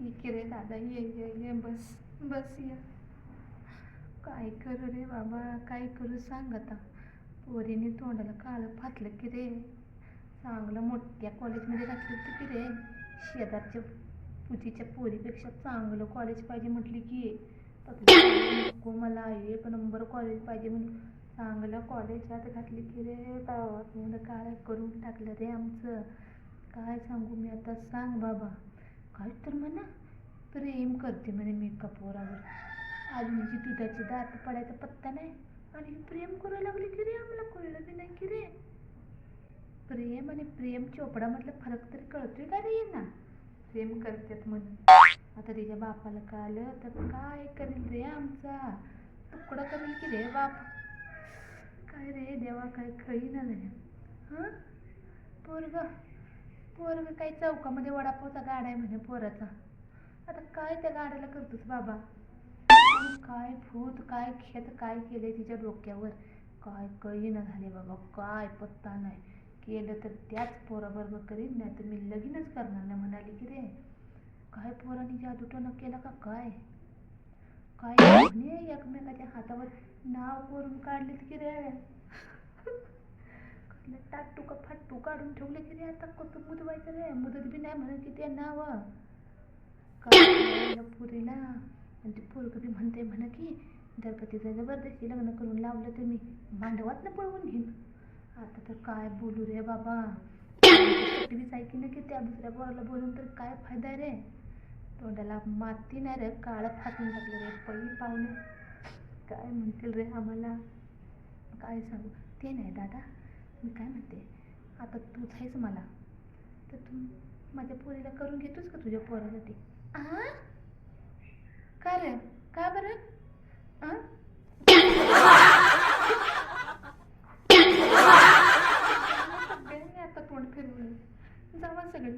इकडे रे दादा ये ये ये बस बस या. काय करू रे बाबा काय करू सांग आता. पोरीने तोंडाला काळं फाटलं की रे. चांगलं मोठ्या कॉलेजमध्ये घातलं होतं की रे. शेजारच्या पूजीच्या पोरीपेक्षा चांगलं कॉलेज पाहिजे म्हटली की. नको मला एक नंबर कॉलेज पाहिजे म्हणून. चांगलं कॉलेजात घातली की रे. गावात मुलं काय करून टाकलं रे आमचं. काय सांगू मी आता? सांग बाबा. काय तर म्हणा. प्रेम करते म्हणे मी एका पोरावर आज म्हणजे दुधाची दात पडायचा पत्ता नाही. आणि प्रेम करायला लागली की रे आम्हाला कळलं बी नाही की रे. प्रेम आणि प्रेम चोपडामधला फरक तरी कळतोय का रे ना प्रेम करतात म्हणून. आता तिच्या बापाला कळलं तर काय करेल रे आमचा? तुकडा करेल की रे बाप? काय रे देवा काय कळी ना झाल्या. हां? पोरग. पोरग काय चौकामध्ये वडापावचा गाडा आहे म्हणे पोराचा. आता काय त्या गाड्याला करतोस बाबा? काय भूत काय खेत काय केलंय तिच्या डोक्यावर? काय कळी ना झाले बाबा काय पत्ता नाही. केलं तर त्याच पोराबरोबर करीन नाही तर मी लगीनच करणार नाही म्हणाली की रे. काय पोराने जादूटोनं केला का काय? काय एकमेकाच्या हातावर? नाव करून काढलीत की रे? टाटू का फाटू काढून ठेवले की रे आता कसं मुदवायचं रे मुदत बी नाही म्हणत की ते नाव का पुरीला? आणि ते पोरग बी म्हणते म्हणा की गणपतीचं जबरदस्ती लग्न करून लावलं तर मी मांडवात ना पळवून घेईन. आता तर काय बोलू रे बाबा? टीव्हीच ऐकी ना की त्या दुसऱ्या पोराला बोलून तर काय फायदा रे? तोंडाला माती नाही रे काळं फाटून टाकलं रे पै पाहुणे. काय म्हणतील रे आम्हाला? काय सांगू? ते नाही दादा. मी काय म्हणते? आता तूच आहेस मला. तर तू माझ्या पोरीला करून घेतोस का तुझ्या पोरासाठी? आ? का रे? का बरं? आ? आता तोंड फिरवलं जावा सगळे.